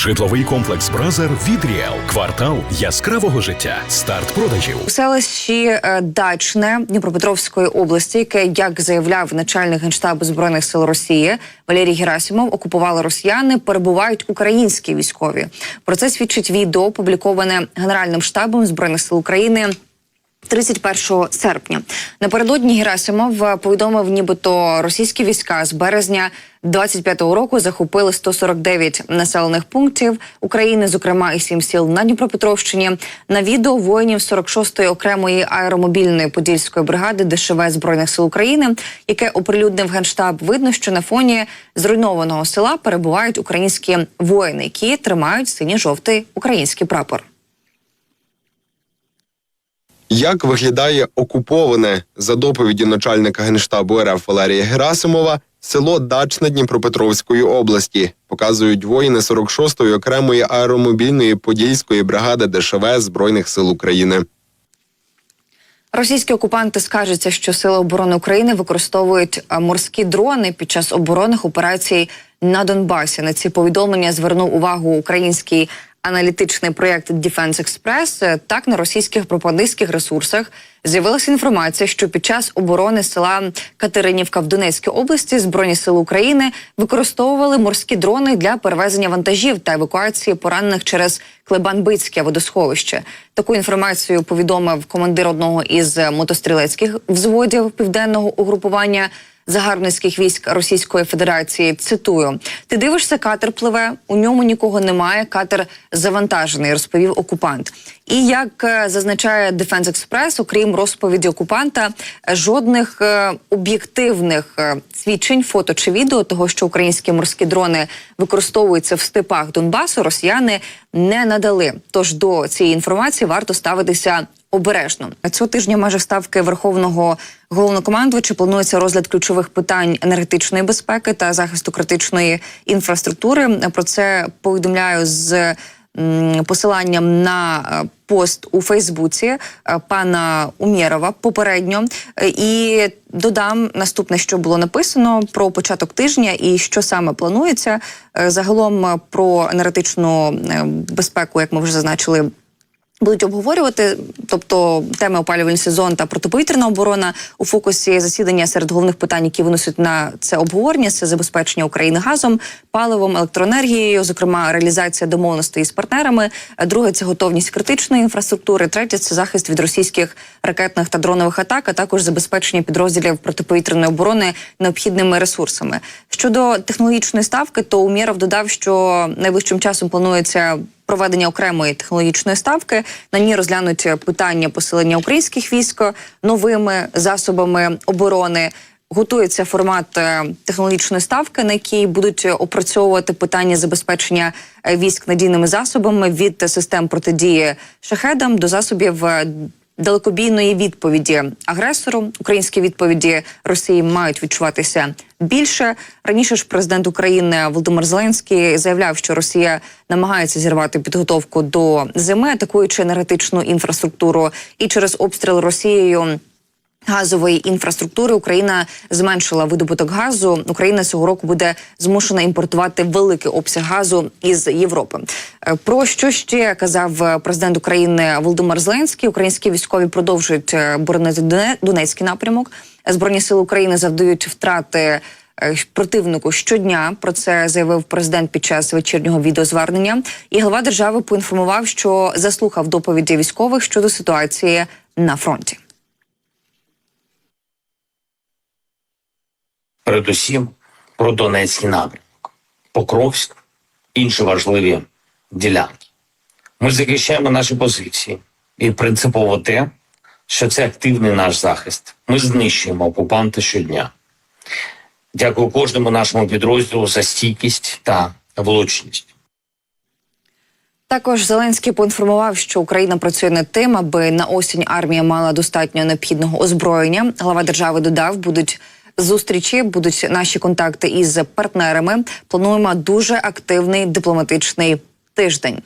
Житловий комплекс Бразер від Ріел. Квартал яскравого життя. Старт продажів. У селищі е, Дачне Дніпропетровської області, яке, як заявляв начальник генштабу збройних сил Росії Валерій Герасимов, окупували росіяни, перебувають українські військові. Про це свідчить відео, опубліковане Генеральним штабом збройних сил України. 31 серпня напередодні Герасимов е, повідомив, нібито російські війська з березня 25-го року захопили 149 населених пунктів України, зокрема і сім сіл на Дніпропетровщині. На відео воїнів 46-ї окремої аеромобільної подільської бригади ДШВ збройних сил України, яке оприлюднив генштаб. Видно, що на фоні зруйнованого села перебувають українські воїни, які тримають синьо-жовтий український прапор. Як виглядає окуповане за доповіді начальника генштабу РФ Валерія Герасимова село Дачне Дніпропетровської області? Показують воїни 46-ї окремої аеромобільної подільської бригади ДШВ Збройних сил України. Російські окупанти скаржаться, що сили оборони України використовують е, морські дрони під час оборонних операцій на Донбасі. На ці повідомлення звернув увагу український аналітичний проєкт Defense Express. Е, Так на російських пропагандистських ресурсах з'явилася інформація, що під час оборони села Катеринівка в Донецькій області збройні сили України використовували морські дрони для перевезення вантажів та евакуації поранених через Клебан-Бицьке водосховище. Таку інформацію повідомив командир одного із мотострілецьких взводів південного угрупування загарбницьких військ Російської Федерації. Цитую: ти дивишся, катер пливе, у ньому нікого немає. Катер завантажений, розповів окупант. І як е, зазначає Defense Express, окрім розповіді окупанта, жодних е, об'єктивних е, свідчень, фото чи відео того, що українські морські дрони використовуються в степах Донбасу, росіяни не надали. Тож до цієї інформації варто ставитися обережно. Цього тижня майже ставки верховного головнокомандувача планується розгляд ключових питань енергетичної безпеки та захисту критичної інфраструктури. Про це повідомляю з посиланням на е, пост у Фейсбуці е, пана Умєрова попередньо. І додам наступне, що було написано про початок тижня і що саме планується. Е, Загалом про енергетичну безпеку, як ми вже зазначили, будуть обговорювати, тобто теми опалювальний сезон та протиповітряна оборона у фокусі засідання серед головних питань, які виносять на це обговорення, це забезпечення України газом, паливом, електроенергією, зокрема реалізація домовленостей з партнерами. Друге це готовність критичної інфраструктури. Третє це захист від російських ракетних та дронових атак, а також забезпечення підрозділів протиповітряної оборони необхідними ресурсами. Щодо технологічної ставки, то Умєров додав, що найближчим часом планується проведення окремої технологічної ставки. На ній розглянуть питання посилення українських військ новими засобами оборони. Готується формат е, технологічної ставки, на якій будуть опрацьовувати питання забезпечення е, військ надійними засобами від систем протидії шахедам до засобів е, далекобійної відповіді агресору. Українські відповіді Росії мають відчуватися більше. Раніше ж президент України Володимир Зеленський заявляв, що Росія намагається зірвати підготовку до зими, атакуючи енергетичну інфраструктуру, і через обстріл Росією. Газової інфраструктури Україна зменшила видобуток газу. Україна цього року буде змушена імпортувати великий обсяг газу із Європи. Е, Про що ще казав е, президент України Володимир Зеленський? Українські військові продовжують е, боронити Доне- Донецький напрямок. Збройні сили України завдають втрати противнику щодня. Про це заявив президент під час вечірнього відеозвернення. І глава держави поінформував, що заслухав доповіді військових щодо ситуації на фронті. Передусім про Донецький напрямок, Покровськ, інші важливі ділянки. Ми захищаємо наші позиції і принципово те, що це активний наш захист. Ми знищуємо окупанта щодня. Дякую кожному нашому підрозділу за стійкість та влучність. Також Зеленський поінформував, що Україна працює над тим, аби на осінь армія мала достатньо необхідного озброєння. Глава держави додав, будуть зустрічі, будуть наші контакти із партнерами. Плануємо дуже активний дипломатичний тиждень.